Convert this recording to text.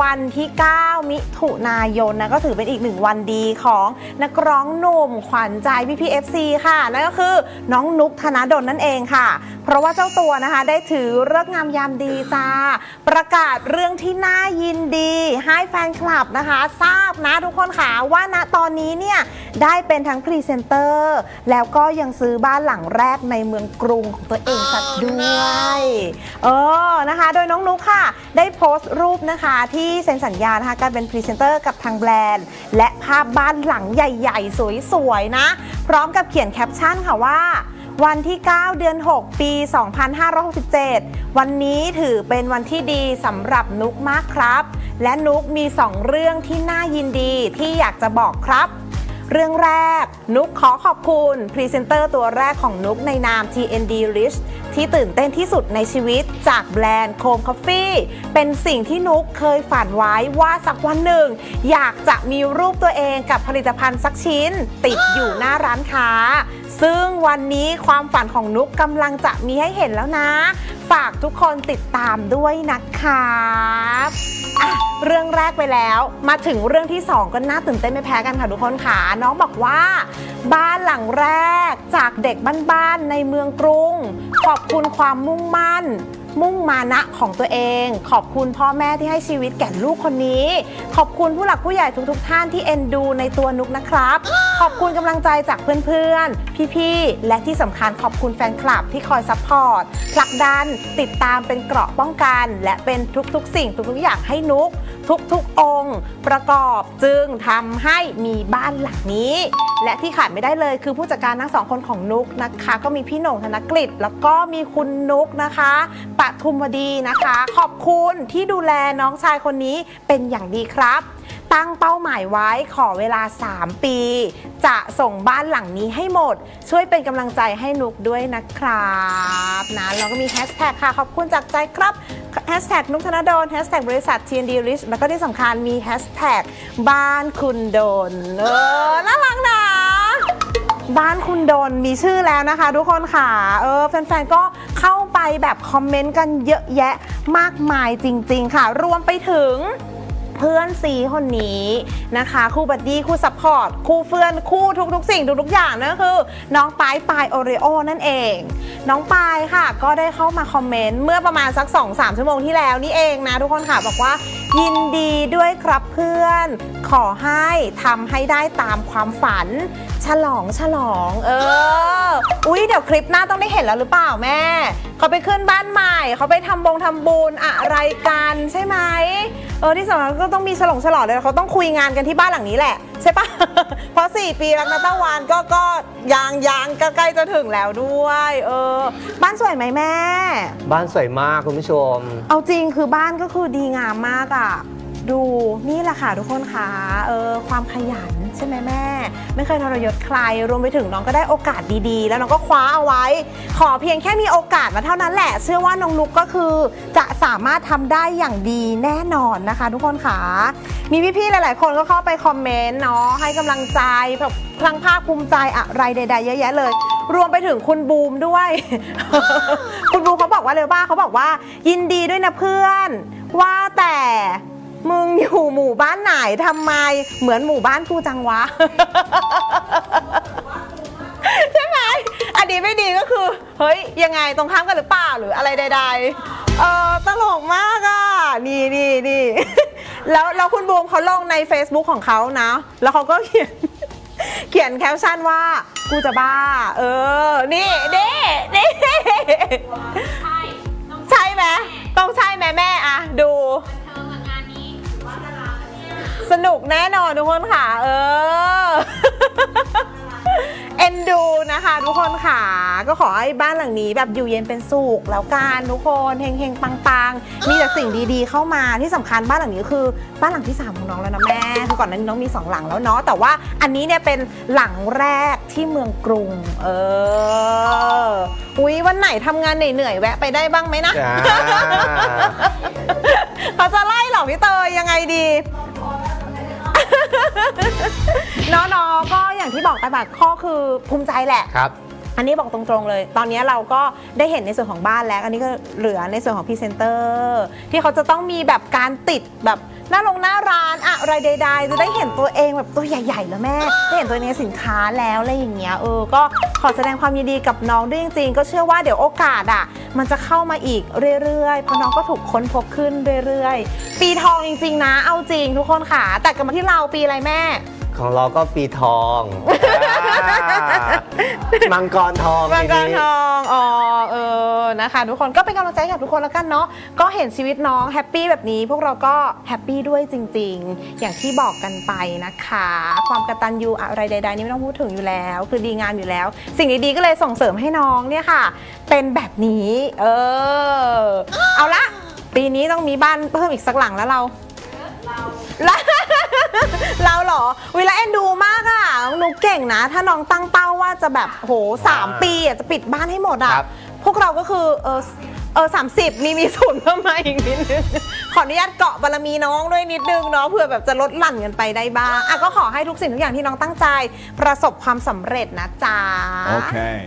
วันที่ 9 มิถุนายนนะก็ถือเป็นอีกหนึ่งวันดีของนักร้องหนุ่มขวัญใจพี่พีเอฟซีค่ะนั่นก็คือน้องนุกธนดลนั่นเองค่ะ เพราะว่าเจ้าตัวนะคะได้ถือเลิกงามยามดีจ้า ประกาศเรื่องที่น่ายินดี ให้แฟนคลับนะคะ ทราบนะทุกคนค่ะว่าณตอนนี้เนี่ยได้เป็นทั้งพรีเซนเตอร์ แล้วก็ยังซื้อบ้านหลังแรกในเมืองกรุงของตัวเองสักด้วย เออนะคะ โดยน้องนุ๊กค่ะ ได้โพสต์รูปนะคะที่เซ็นสัญญานะคะการเป็นพรีเซนเตอร์กับทางแบรนด์ และภาพบ้านหลังใหญ่ ๆ สวยๆนะ พร้อมกับเขียนแคปชั่นค่ะว่าวันที่ 9 เดือน 6 ปี 2567 วันนี้ถือเป็นวันที่ดีสำหรับนุกมากครับ และนุกมี 2 เรื่องที่น่ายินดีที่อยากจะบอกครับ เรื่องแรก นุกขอขอบคุณพรีเซนเตอร์ตัวแรกของนุกในนาม TND Rich ที่ตื่นเต้นที่สุดในชีวิตจากแบรนด์โคมคอฟฟี่เป็นสิ่งที่นุกเคยฝันไว้ว่าสักวันหนึ่ง อยากจะมีรูปตัวเองกับผลิตภัณฑ์สักชิ้น ติดอยู่หน้าร้านค้า ซึ่งวันนี้ความฝันของนุกกำลังจะมีให้เห็นแล้วนะ ฝากทุกคนติดตามด้วยนะครับอะเรื่องแรกไปแล้ว มาถึงเรื่องที่ 2 ก็น่าตื่นเต้นไม่แพ้กันค่ะทุกคนค่ะน้องบอกว่า บ้านหลังแรกจากเด็กบ้านๆในเมืองกรุง ขอบคุณความมุ่งมั่น มุ่งมานะของตัวเอง ขอบคุณพ่อแม่ที่ให้ชีวิตแก่ลูกคนนี้ ขอบคุณผู้หลักผู้ใหญ่ทุกๆ ท่านที่เอ็นดูในตัวนุกนะครับ ขอบคุณกำลังใจจากเพื่อนๆ พี่ๆ และที่สำคัญขอบคุณแฟนคลับที่คอยซัพพอร์ตผลักดันติดตามเป็นเกราะป้องกัน และเป็นทุกๆ สิ่งทุกๆอย่างให้นุก ทุกๆองค์ ประกอบจึงทำให้มีบ้านหลังนี้และที่ขาดไม่ได้เลยคือผู้จัดการทั้งสองคนของนุกนะคะ ก็มีพี่หน่งธนกฤษแล้วก็มีคุณนุกนะคะปทุมวดีนะคะ ขอบคุณที่ดูแลน้องชายคนนี้เป็นอย่างดีครับ ตั้งเป้าหมายไว้ขอเวลา 3 ปี จะส่งบ้านหลังนี้ให้หมด ช่วยเป็นกำลังใจให้นุกด้วยนะครับนะแล้วก็มีแฮชแท็กค่ะ ขอบคุณจากใจครับแฮชแท็กนุกธนดลแฮชแท็กบริษัท TND Rich แล้วก็ที่สำคัญมีแฮชแท็กบ้านคุณโดนเออน่ารักนะ บ้านคุณโดนมีชื่อแล้วนะคะ ทุกคนค่ะ เออแฟนๆก็เข้าไปแบบคอมเมนต์กันเยอะแยะมากมายจริง ๆ ค่ะ รวมไปถึงเพื่อนซีคนนี้นะคะ คู่บัดดี้คู่ซัพพอร์ตคู่เพื่อนคู่ทุกๆ สิ่งทุกๆอย่างนั่นก็คือ น้องปายปายโอริโอนั่นเอง น้องปายค่ะ ก็ได้เข้ามาคอมเมนต์เมื่อประมาณสัก 2-3 ชั่วโมงที่แล้วนี่เองนะ ทุกคนค่ะบอกว่ายินดีด้วยครับเพื่อน ขอให้ทำให้ได้ตามความฝัน ฉลองฉลอง เออ อุ๊ย เดี๋ยวคลิปหน้าต้องได้เห็นแล้วหรือเปล่าแม่ เขาไปขึ้นบ้านใหม่ เขาไปทำบงทำบุญอะไรกันใช่ไหม เออ ที่สำคัญก็ต้องมีฉลองฉลองเลยเขาต้องคุยงานกันที่บ้านหลังนี้แหละ ใช่ปะ เพราะ 4 ปีแล้วนะตะวันก็ก็ยางยางก็ใกล้จะถึงแล้วด้วย เออ บ้านสวยไหมแม่ บ้านสวยมากคุณผู้ชม เอาจริงคือบ้านก็คือดีงามมากอะ่ะ ดูนี่แหละค่ะทุกคนค่ะเออความขยันใช่ไหมแม่ ไม่เคยทรยศใครรวมไปถึงน้องก็ได้โอกาสดีๆ แล้วน้องก็คว้าเอาไว้ ขอเพียงแค่มีโอกาสมาเท่านั้นแหละ เชื่อว่าน้องนุกก็คือจะสามารถทำได้อย่างดีแน่นอนนะคะ ทุกคนค่ะมีพี่ๆหลาย ๆ คนก็เข้าไปคอมเมนต์เนาะให้กำลังใจแบบพลังภาคภูมิใจอะไรใด ๆ เยอะแยะเลย รวมไปถึงคุณบูมด้วย คุณบูมเขาบอกว่าเลยว่าเขาบอกว่า ยินดีด้วยนะเพื่อน ว่าแต่ มึงอยู่หมู่บ้านไหนทำไมเหมือนหมู่บ้านกูจังวะ ใช่ไหมอันนี้ไม่ดีก็คือ เฮ้ย ยังไงตรงข้ามกันหรือเปล่าหรืออะไรใด ๆ เออตลกมากอะ นี่นี่นี่แล้วแล้วคุณบูมเขาลงใน Facebook ของเขานะ แล้วเขาก็เขียน เขียนแคปชั่นว่า กูจะบ้า เออ นี่นี่นี่ใช่ต้องใช่ไหมต้องใช่ไหมแม่อะดู สนุกแน่นอนทุกคนค่ะ เออ เอ็นดูนะคะ ทุกคนค่ะ ก็ขอให้บ้านหลังนี้แบบอยู่เย็นเป็นสุขแล้วกันทุกคนเฮงๆปังๆ มีแต่สิ่งดีๆเข้ามาที่สำคัญบ้านหลังนี้คือ บ้านหลังที่3ของน้องแล้วนะแม่คือก่อนหน้านี้น้องมี2หลังแล้วเนาะแต่ว่าอันนี้เนี่ยเป็นหลังแรกที่เมืองกรุง เอออุ๊ยวันไหนทำงานเหนื่อยๆแวะไปได้บ้างไหมนะ จ้า เขาจะไล่เหรอพี่เตยยังไงดีเนาะๆก็อย่างที่บอกไปแบบข้อคือภูมิใจแหละ ครับ อันนี้บอกตรงๆเลย ตอนนี้เราก็ได้เห็นในส่วนของบ้านแล้ว อันนี้ก็เหลือในส่วนของพรีเซนเตอร์ที่เขาจะต้องมีแบบการติดแบบหน้าลงหน้าร้านอะไรใด ๆ จะได้เห็นตัวเองแบบตัวใหญ่ๆแล้วแม่ได้เห็นตัวเองในสินค้าแล้วอะไรอย่างเงี้ยเออก็ขอแสดงความยินดีกับน้องด้วยจริงๆ ก็เชื่อว่าเดี๋ยวโอกาสอะ มันจะเข้ามาอีกเรื่อยๆ เพราะน้องก็ถูกค้นพบขึ้นเรื่อยๆ ปีทองจริง ๆ นะ เอาจริงทุกคนค่ะ แต่กลับมาที่เราปีอะไรแม่ ของเราก็ปีทองอ่า มังกรทองมังกรปีนี้ทอง อ๋อ เออ นะคะ ทุกคนก็เป็นกำลังใจให้กับทุกคนแล้วกันเนาะ ก็เห็นชีวิตน้องแฮปปี้แบบนี้ พวกเราก็แฮปปี้ด้วยจริง ๆ อย่างที่บอกกันไปนะคะ ความกตัญญูอะไรใด ๆ นี่ไม่ต้องพูดถึงอยู่แล้ว คือดีงามอยู่แล้ว สิ่งดีๆก็เลยส่งเสริมให้น้องเนี่ยค่ะ เป็นแบบนี้ เออ เอาละ ปีนี้ต้องมีบ้านเพิ่มอีกสักหลังแล้วเรา เรา เราเหรอเวลาเอ็นดูมากอะ น้องนุกเก่งนะ ถ้าน้องตั้งเป้าว่าจะแบบโหสามปีอะจะปิดบ้านให้หมดอะครับ พวกเราก็คือเออเออสามสิบมีมีศูนย์เพิ่มมาอีกนิดนึง ขออนุญาตเกาะบารมีน้องด้วยนิดนึงเนาะเผื่อแบบจะลดหลั่นกันไปได้บ้างอะก็ขอให้ทุกสิ่งทุกอย่างที่น้องตั้งใจ ประสบความสำเร็จนะจ๊ะ Okay.